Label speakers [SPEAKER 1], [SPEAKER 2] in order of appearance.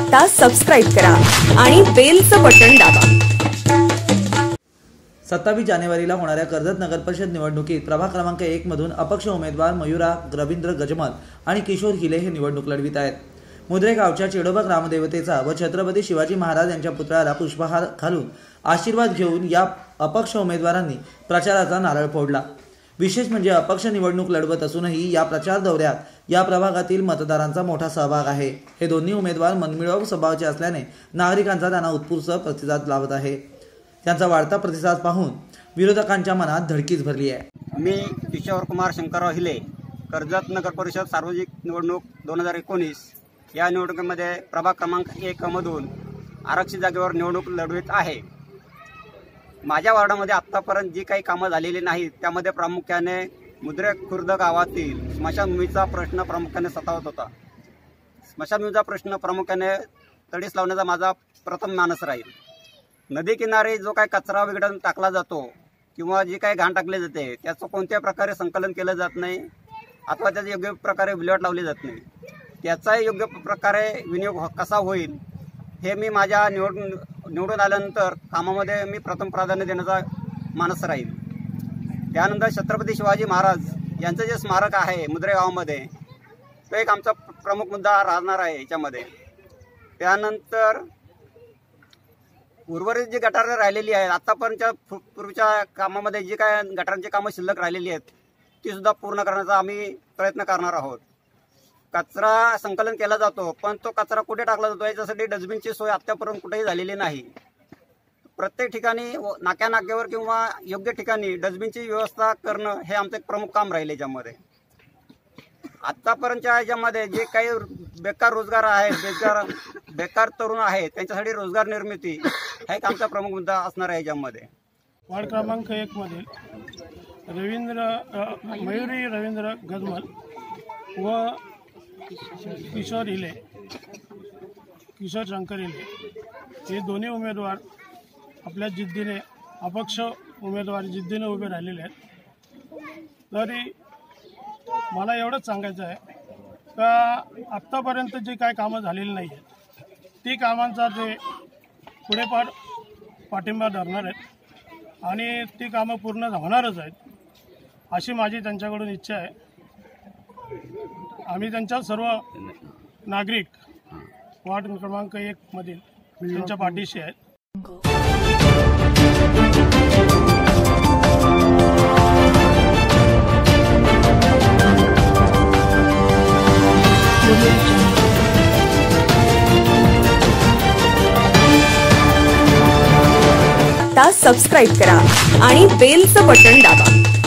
[SPEAKER 1] आता सबस्क्राईब करा आणि बेलचं बटन दाबा.
[SPEAKER 2] सत्तावीस जानेवारीला होणाऱ्या कर्जत नगर परिषद निवडणुकीत प्रभाग क्रमांक एक मधून अपक्ष उमेदवार मयुरा रवींद्र गजमल आणि किशोर हिले हे निवडणूक लढवित आहेत. मुद्रे गावच्या चेडोबा ग्रामदेवतेचा व छत्रपती शिवाजी महाराज यांच्या पुतळ्याला पुष्पहार घालून आशीर्वाद घेऊन या अपक्ष उमेदवारांनी प्रचाराचा नारळ फोडला. विशेष म्हणजे अपक्ष निवडणूक लढवत असूनही या प्रचार दौऱ्यात या प्रभागातील मतदारांचा मोठा सहभाग आहे. हे दोन्ही उमेदवार मनमिळावू स्वभावाचे असल्याने नागरिकांचा त्यांना उत्स्फूर्त प्रतिसाद लावत आहे. त्यांचा वाढता प्रतिसाद पाहून विरोधकांच्या मनात धडकीच भरली आहे.
[SPEAKER 3] मी किशोर कुमार शंकरराव हिले कर्जत नगर परिषद सार्वजनिक निवडणूक दोन हजार एकोणीस या निवडणुकीमध्ये प्रभाग क्रमांक एकमधून आरक्षित जागेवर निवडणूक लढवित आहे. माझ्या वॉर्डामध्ये आत्तापर्यंत जी काही कामं झालेली नाहीत त्यामध्ये प्रामुख्याने मुद्रे खुर्द गावातील स्मशानभूमीचा प्रश्न प्रामुख्याने सतावत होता. स्मशानभूमीचा प्रश्न प्रामुख्याने तडीस लावण्याचा माझा प्रथम मानस राहील. नदीकिनारी जो काही कचरा विघटन टाकला जातो किंवा जी काही घाण टाकली जाते त्याचं कोणत्याही प्रकारे संकलन केलं जात नाही अथवा त्याची योग्य प्रकारे विल्हेवाट लावली जात नाही. त्याचाही योग्य प्रकारे विनियोग हो- कसा होईल हे मी माझ्या निवड निवडून आल्यानंतर कामामध्ये मी प्रथम प्राधान्य देण्याचा मानस राहील. त्यानंतर छत्रपती शिवाजी महाराज यांचं जे स्मारक आहे मुद्रे गावामध्ये तो एक आमचा प्रमुख मुद्दा राहणार आहे याच्यामध्ये. त्यानंतर उर्वरित जी गटारं राहिलेली आहेत आत्तापर्यंतच्या पूर्वीच्या कामामध्ये जी काय गटारांची कामं शिल्लक राहिलेली आहेत ती सुद्धा पूर्ण करण्याचा आम्ही प्रयत्न करणार आहोत. कचरा संकलन केला जातो पण तो कचरा कुठे टाकला जातो? याच्यासाठी डस्टबिनची सोय आत्तापर्यंत कुठेही झालेली नाही. प्रत्येक ठिकाणी नाक्या नाक्यावर किंवा योग्य ठिकाणी डस्टबिनची व्यवस्था करणं हे आमचं एक प्रमुख काम राहील याच्यामध्ये. आत्तापर्यंतच्या याच्यामध्ये जे काही बेकार रोजगार आहेत बेकार बेकार तरुण आहेत त्यांच्यासाठी रोजगार निर्मिती हा एक आमचा प्रमुख मुद्दा असणार आहे याच्यामध्ये.
[SPEAKER 4] वार्ड क्रमांक एक रवींद्र मयुरी रवींद्र गजमल व किशोर हिले किशोर शंकर हिले. हे दोन्ही उमेदवार आपल्या जिद्दीने अपक्ष उमेदवार जिद्दीने उभे राहिलेले आहेत. तरी मला एवढंच सांगायचं आहे का आत्तापर्यंत जी काय कामं झालेली नाही आहेत ती कामांचा ते पुढे पार पाठिंबा धरणार आहेत आणि ती कामं पूर्ण होणारच आहेत अशी माझी त्यांच्याकडून इच्छा आहे. आम्ही त्यांच्या सर्व नागरिक वार्ड क्रमांक एक मधील त्यांच्या पाठीशी आहेत.
[SPEAKER 1] आता सबस्क्राईब करा आणि बेलचं बटन दाबा.